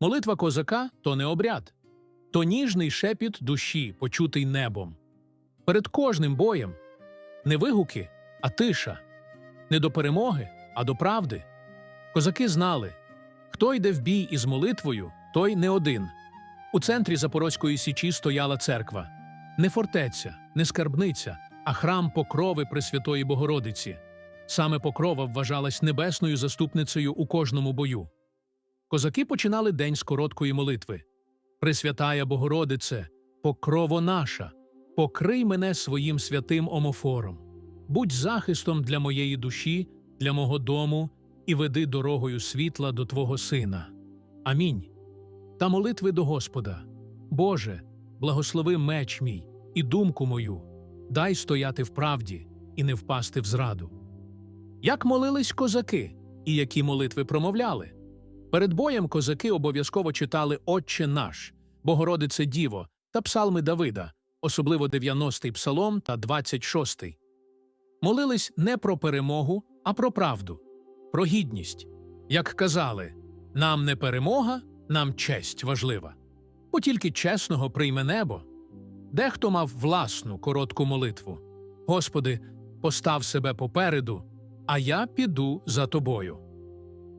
Молитва козака то не обряд, то ніжний шепіт душі, почутий небом. Перед кожним боєм не вигуки, а тиша, не до перемоги, а до правди. Козаки знали, хто йде в бій із молитвою, той не один. У центрі Запорозької січі стояла церква не фортеця, не скарбниця, а храм покрови Пресвятої Богородиці. Саме покрова вважалась небесною заступницею у кожному бою. Козаки починали день з короткої молитви. Пресвятая Богородице, покрово наша, покрий мене своїм святим омофором, будь захистом для моєї душі, для мого дому і веди дорогою світла до Твого Сина. Амінь. Та молитви до Господа. Боже, благослови меч мій і думку мою, дай стояти в правді і не впасти в зраду. Як молились козаки і які молитви промовляли? Перед боєм козаки обов'язково читали Отче наш, Богородице Діво та псалми Давида, особливо 90-й псалом та 26-й. Молились не про перемогу, а про правду, про гідність. Як казали, нам не перемога, нам честь важлива. Бо тільки чесного прийме небо. Дехто мав власну коротку молитву. Господи, постав себе попереду, а я піду за тобою.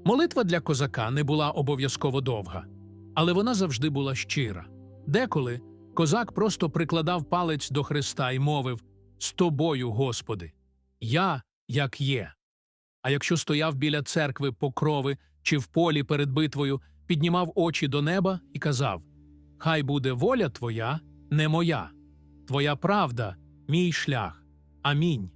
Молитва для козака не була обов'язково довга, але вона завжди була щира. Деколи козак просто прикладав палець до Христа і мовив З тобою, Господи, я як є. А якщо стояв біля церкви покрови чи в полі перед битвою, піднімав очі до неба і казав Хай буде воля Твоя, не моя, Твоя правда, мій шлях. Амінь.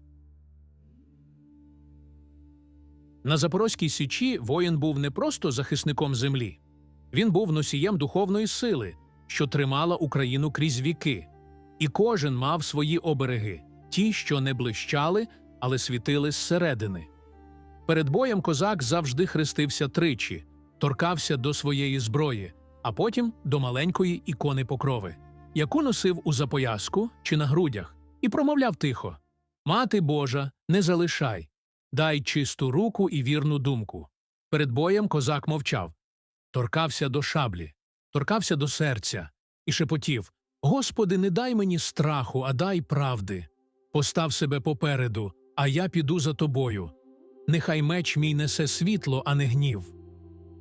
На Запорозькій Січі воїн був не просто захисником землі, він був носієм духовної сили, що тримала Україну крізь віки, і кожен мав свої обереги, ті, що не блищали, але світили зсередини. Перед боєм козак завжди хрестився тричі, торкався до своєї зброї, а потім до маленької ікони покрови, яку носив у запояску чи на грудях, і промовляв тихо: Мати Божа, не залишай, дай чисту руку і вірну думку. Перед боєм козак мовчав, торкався до шаблі, торкався до серця і шепотів Господи, не дай мені страху, а дай правди. Постав себе попереду, а я піду за тобою. Нехай меч мій несе світло, а не гнів.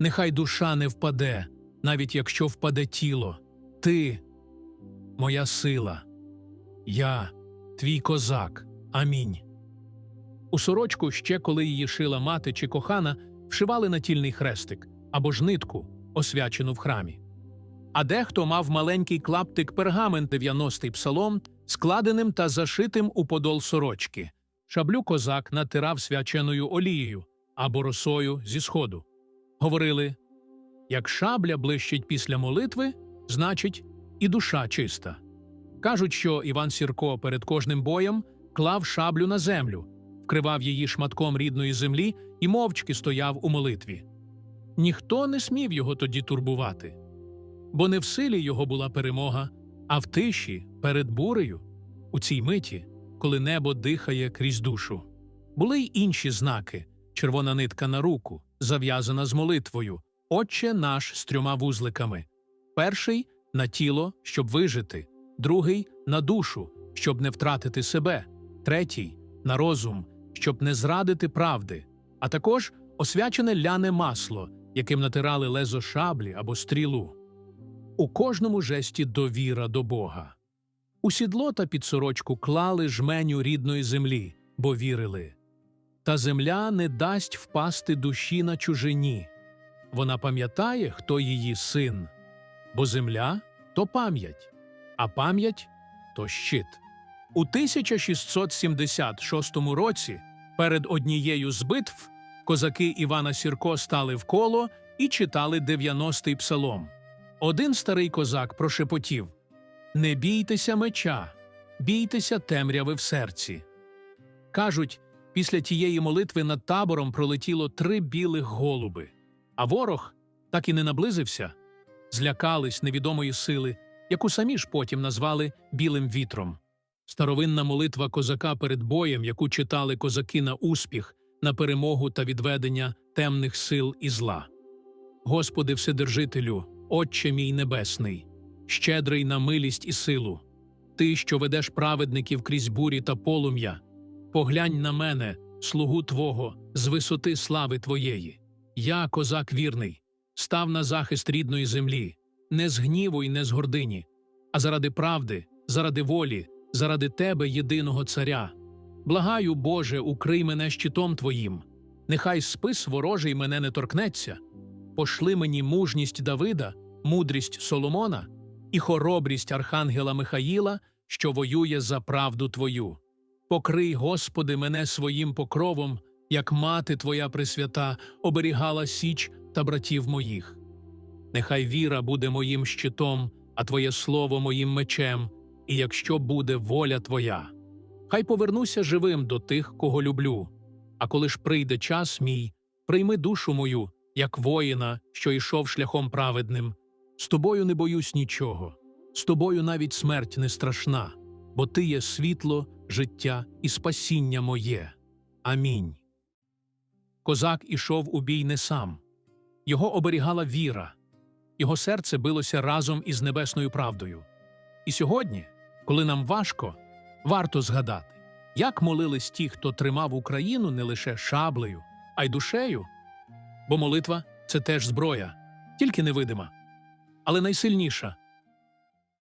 Нехай душа не впаде, навіть якщо впаде тіло. Ти, моя сила, я, твій козак. Амінь. У сорочку, ще коли її шила мати чи кохана, вшивали натільний хрестик або ж нитку, освячену в храмі. А дехто мав маленький клаптик пергамент 90-й псалом, складеним та зашитим у подол сорочки. Шаблю козак натирав свяченою олією або росою зі сходу. Говорили як шабля блищить після молитви, значить, і душа чиста. Кажуть, що Іван Сірко перед кожним боєм клав шаблю на землю, вкривав її шматком рідної землі і мовчки стояв у молитві. Ніхто не смів його тоді турбувати, бо не в силі його була перемога, а в тиші перед бурею, у цій миті, коли небо дихає крізь душу. Були й інші знаки червона нитка на руку, зав'язана з молитвою, Отче наш з трьома вузликами. Перший на тіло, щоб вижити, другий на душу, щоб не втратити себе, третій на розум, щоб не зрадити правди, а також освячене ляне масло, яким натирали лезо шаблі або стрілу. У кожному жесті довіра до Бога. У сідло та під сорочку клали жменю рідної землі, бо вірили. Та земля не дасть впасти душі на чужині. Вона пам'ятає, хто її син, бо земля то пам'ять, а пам'ять то щит. У 1676 році перед однією з битв козаки Івана Сірко стали в коло і читали 90-й псалом. Один старий козак прошепотів Не бійтеся меча, бійтеся темряви в серці. Кажуть, після тієї молитви над табором пролетіло три білих голуби, а ворог так і не наблизився, злякались невідомої сили, яку самі ж потім назвали білим вітром. Старовинна молитва козака перед боєм, яку читали козаки на успіх, на перемогу та відведення темних сил і зла. Господи Вседержителю, Отче мій небесний, щедрий на милість і силу, ти, що ведеш праведників крізь бурі та полум'я, поглянь на мене, слугу Твого, з висоти слави Твоєї. Я, козак вірний, став на захист рідної землі, не з гніву і не з гордині, а заради правди, заради волі, заради Тебе, єдиного царя. Благаю, Боже, укрий мене щитом Твоїм, нехай спис ворожий мене не торкнеться. Пошли мені мужність Давида, мудрість Соломона і хоробрість Архангела Михаїла, що воює за правду Твою. Покрий, Господи, мене своїм покровом, як мати Твоя Пресвята оберігала січ та братів моїх. Нехай віра буде моїм щитом, а Твоє слово моїм мечем, і якщо буде воля Твоя. Хай повернуся живим до тих, кого люблю. А коли ж прийде час мій, прийми душу мою, як воїна, що йшов шляхом праведним. З тобою не боюсь нічого, з тобою навіть смерть не страшна, бо ти є світло, життя і спасіння моє. Амінь. Козак ішов у бій не сам. Його оберігала віра, його серце билося разом із небесною правдою. І сьогодні, коли нам важко, варто згадати, як молились ті, хто тримав Україну не лише шаблею, а й душею. Бо молитва це теж зброя, тільки невидима. Але найсильніша